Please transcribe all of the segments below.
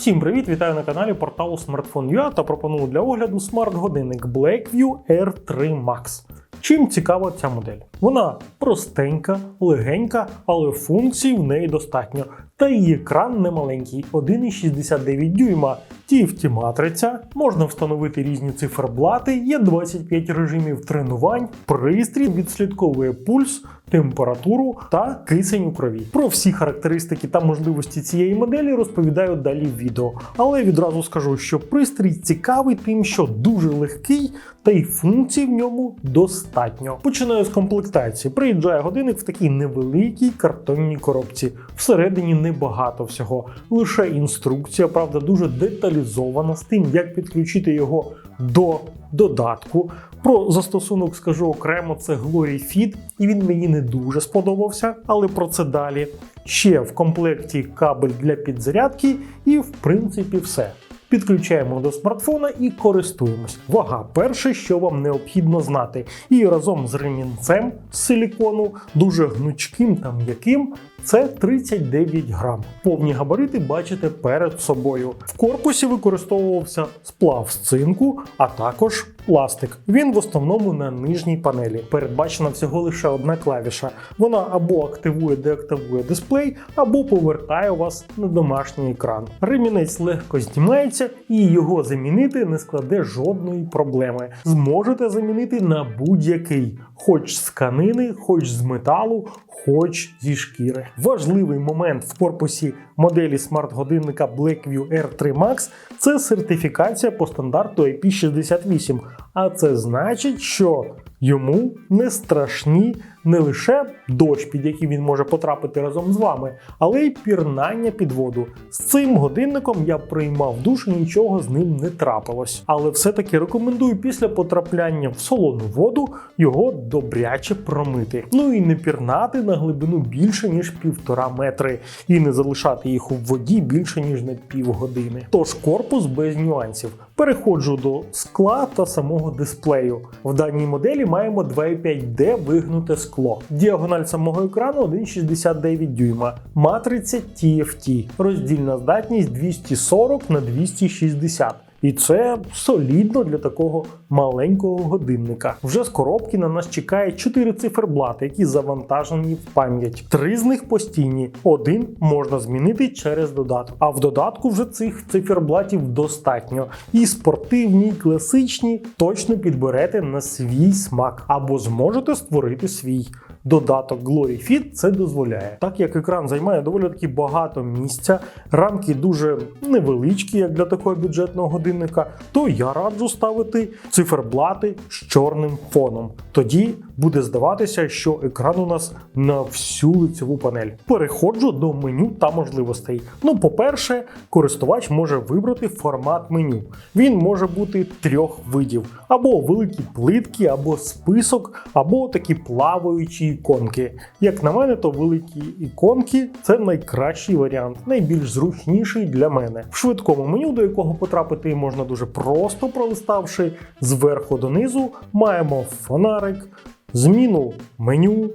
Всім привіт! Вітаю на каналі порталу Smartphone.ua та пропоную для огляду смарт-годинник Blackview R3 Max. Чим цікава ця модель? Вона простенька, легенька, але функцій в неї достатньо. Та її екран немаленький 1,69 дюйма. TFT матриця, можна встановити різні циферблати, є 25 режимів тренувань, пристрій відслідковує пульс, температуру та кисень у крові. Про всі характеристики та можливості цієї моделі розповідаю далі в відео. Але відразу скажу, що пристрій цікавий тим, що дуже легкий, та й функцій в ньому достатньо. Починаю з комплектації. Приїжджає годинник в такій невеликій картонній коробці. Всередині небагато всього, лише інструкція, правда, дуже деталізована з тим, як підключити його до додатку. Про застосунок скажу окремо, це Glory Fit, і він мені не дуже сподобався, але про це далі. Ще в комплекті кабель для підзарядки, і в принципі все. Підключаємо до смартфона і користуємось. Вага перше, що вам необхідно знати. І разом з ремінцем з силікону, дуже гнучким та м'яким, це 39 грам. Повні габарити бачите перед собою. В корпусі використовувався сплав з цинку, а також пластик. Він в основному на нижній панелі. Передбачена всього лише одна клавіша. Вона або активує, деактивує дисплей, або повертає вас на домашній екран. Ремінець легко знімається і його замінити не складе жодної проблеми. Зможете замінити на будь-який, хоч з тканини, хоч з металу, хоч зі шкіри. Важливий момент в корпусі моделі смарт-годинника Blackview R3 Max це сертифікація по стандарту IP68. А це значить, що йому не страшні не лише дощ, під який він може потрапити разом з вами, але й пірнання під воду. З цим годинником я приймав душ і нічого з ним не трапилось. Але все-таки рекомендую після потрапляння в солону воду його добряче промити. Ну і не пірнати на глибину більше ніж півтора метри, і не залишати їх у воді більше ніж на півгодини. Тож корпус без нюансів. Переходжу до скла та самого дисплею. В даній моделі маємо 2,5D вигнуте скло. Діагональ самого екрану 1,69 дюйма. Матриця TFT. Роздільна здатність 240 на 260. І це солідно для такого маленького годинника. Вже з коробки на нас чекає 4 циферблати, які завантажені в пам'ять. Три з них постійні, один можна змінити через додаток. А в додатку вже цих циферблатів достатньо. І спортивні, і класичні точно підберете на свій смак або зможете створити свій. Додаток Glory Fit це дозволяє. Так як екран займає доволі таки багато місця, рамки дуже невеличкі, як для такого бюджетного годинника, то я раджу ставити циферблати з чорним фоном. Тоді буде здаватися, що екран у нас на всю лицеву панель. Переходжу до меню та можливостей. Ну, по-перше, користувач може вибрати формат меню. Він може бути трьох видів: або великі плитки, або список, або такі плаваючі іконки. Як на мене, то великі іконки це найкращий варіант, найбільш зручніший для мене. В швидкому меню, до якого потрапити можна дуже просто пролиставши зверху донизу, маємо фонарик, зміну меню.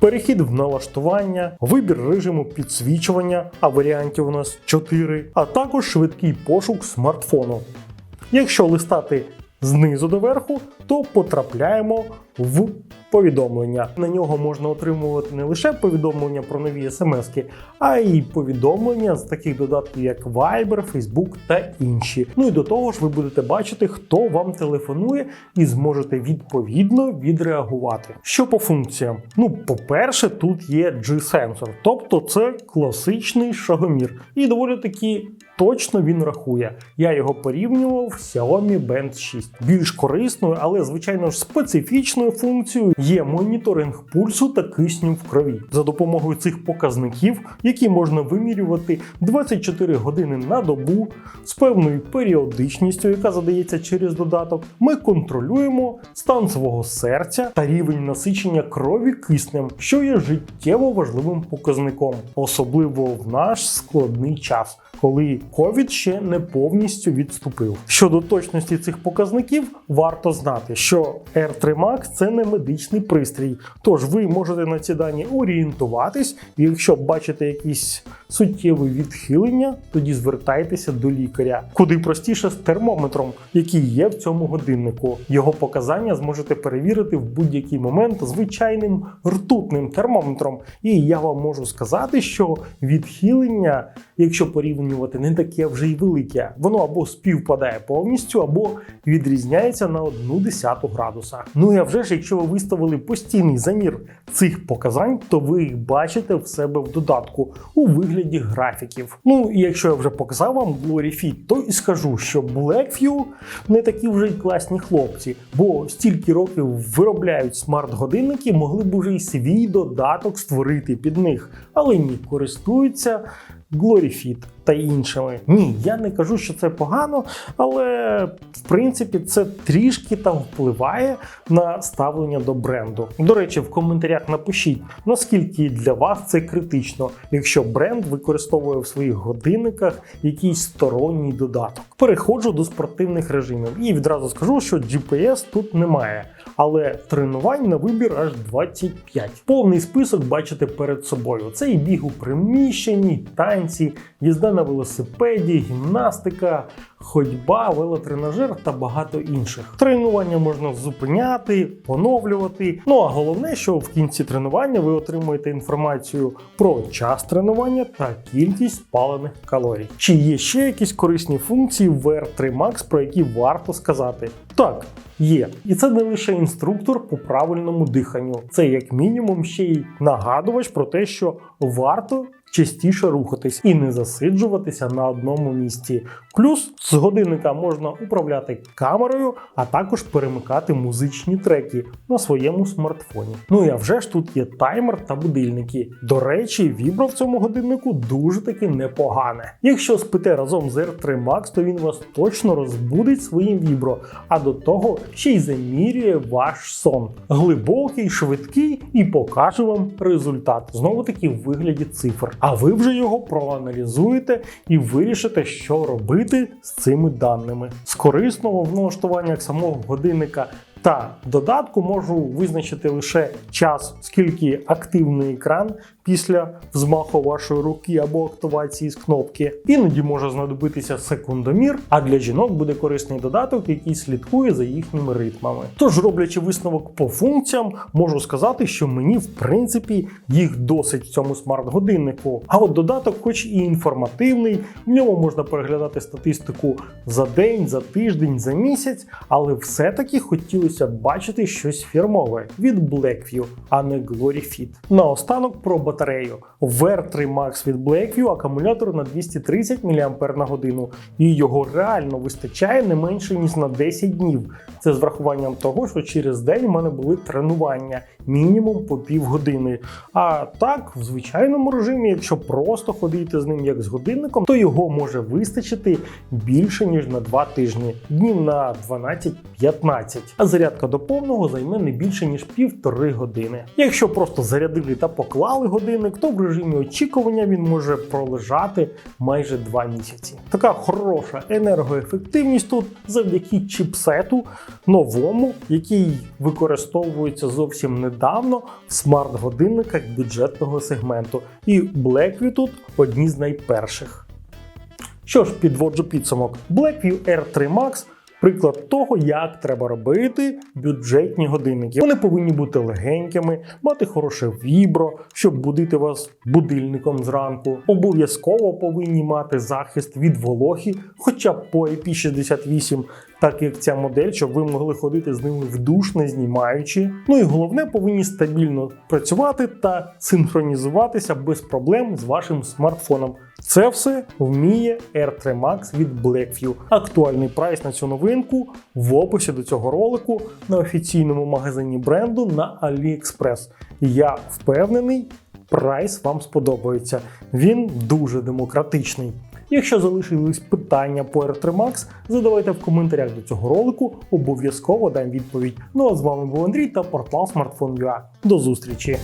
Перехід в налаштування, вибір режиму підсвічування, а варіантів у нас 4, а також швидкий пошук смартфону. Якщо листати знизу до верху, то потрапляємо в повідомлення. На нього можна отримувати не лише повідомлення про нові смски, а й повідомлення з таких додатків, як Viber, Facebook та інші. Ну і до того ж, ви будете бачити, хто вам телефонує, і зможете відповідно відреагувати. Що по функціям? Ну, по-перше, тут є G-сенсор, тобто це класичний шагомір, і доволі таки. Точно він рахує. Я його порівнював з Xiaomi Band 6. Більш корисною, але звичайно ж специфічною функцією є моніторинг пульсу та кисню в крові. За допомогою цих показників, які можна вимірювати 24 години на добу з певною періодичністю, яка задається через додаток, ми контролюємо стан свого серця та рівень насичення крові киснем, що є життєво важливим показником, особливо в наш складний час. коли ковід ще не повністю відступив. Щодо точності цих показників, варто знати, що R3 Max це не медичний пристрій, тож ви можете на ці дані орієнтуватись, і якщо бачите якісь суттєві відхилення, тоді звертайтеся до лікаря. Куди простіше з термометром, який є в цьому годиннику. Його показання зможете перевірити в будь-який момент звичайним ртутним термометром. І я вам можу сказати, що відхилення, якщо порівнювати, не таке вже й велике. Воно або співпадає повністю, або відрізняється на одну десяту градуса. Ну і а вже ж, якщо ви виставили постійний замір цих показань, то ви їх бачите в себе в додатку у вигляді графіків. Ну і якщо я вже показав вам Glory Fit, то і скажу, що Blackview не такі вже й класні хлопці, бо стільки років виробляють смарт-годинники, могли б уже і свій додаток створити під них, але ні, користуються Gloryfit та іншими. Ні, я не кажу, що це погано, але в принципі це трішки там впливає на ставлення до бренду. До речі, в коментарях напишіть, наскільки для вас це критично, якщо бренд використовує в своїх годинниках якийсь сторонній додаток. Переходжу до спортивних режимів і відразу скажу, що GPS тут немає. Але тренувань на вибір аж 25. Повний список бачите перед собою. Це і біг у приміщенні, танці, їзда на велосипеді, гімнастика, ходьба, велотренажер та багато інших. Тренування можна зупиняти, поновлювати. Ну а головне, що в кінці тренування ви отримуєте інформацію про час тренування та кількість спалених калорій. Чи є ще якісь корисні функції в R3 Max, про які варто сказати? Так. Є, і це не лише інструктор по правильному диханню, це як мінімум ще й нагадувач про те, що варто частіше рухатись і не засиджуватися на одному місці. Плюс з годинника можна управляти камерою, а також перемикати музичні треки на своєму смартфоні. Ну і вже ж тут є таймер та будильники. До речі, вібро в цьому годиннику дуже таки непогане. Якщо спите разом з R3 Max, то він вас точно розбудить своїм вібро, а до того ще й замірює ваш сон. Глибокий, швидкий і покаже вам результат. Знову таки в вигляді цифр. А ви вже його проаналізуєте і вирішите, що робити з цими даними. З корисного в налаштуваннях самого годинника та додатку можу визначити лише час, скільки активний екран після взмаху вашої руки або активації з кнопки. Іноді може знадобитися секундомір, а для жінок буде корисний додаток, який слідкує за їхніми ритмами. Тож, роблячи висновок по функціям, можу сказати, що мені в принципі їх досить в цьому смарт-годиннику. А от додаток, хоч і інформативний, в ньому можна переглядати статистику за день, за тиждень, за місяць, але все-таки хотілося б бачити щось фірмове від Blackview, а не Gloryfit. Наостанок про батарею. В R3 Max від Blackview акумулятор на 230 мАч і його реально вистачає не менше ніж на 10 днів. Це з врахуванням того, що через день в мене були тренування мінімум по півгодини. А так, в звичайному режимі, якщо просто ходити з ним як з годинником, то його може вистачити більше ніж на 2 тижні, днів на 12-15. А зарядка до повного займе не більше ніж півтори години. Якщо просто зарядили та поклали годинник, то в режимі очікування він може пролежати майже 2 місяці. Така хороша енергоефективність тут завдяки чіпсету новому, який використовується зовсім недавно в смарт-годинниках бюджетного сегменту. І Blackview тут одні з найперших. Що ж, підводжу підсумок. Blackview R3 Max приклад того, як треба робити бюджетні годинники. Вони повинні бути легенькими, мати хороше вібро, щоб будити вас будильником зранку. Обов'язково повинні мати захист від волохи, хоча б по IP68, так як ця модель, щоб ви могли ходити з ними в душ, не знімаючи. Ну і головне, повинні стабільно працювати та синхронізуватися без проблем з вашим смартфоном. Це все вміє R3 Max від Blackview. Актуальний прайс на цю новинку в описі до цього ролику на офіційному магазині бренду на AliExpress. Я впевнений, прайс вам сподобається. Він дуже демократичний. Якщо залишились питання по R3 Max, задавайте в коментарях до цього ролику, обов'язково дам відповідь. Ну а з вами був Андрій та портал Smartphone.ua. До зустрічі!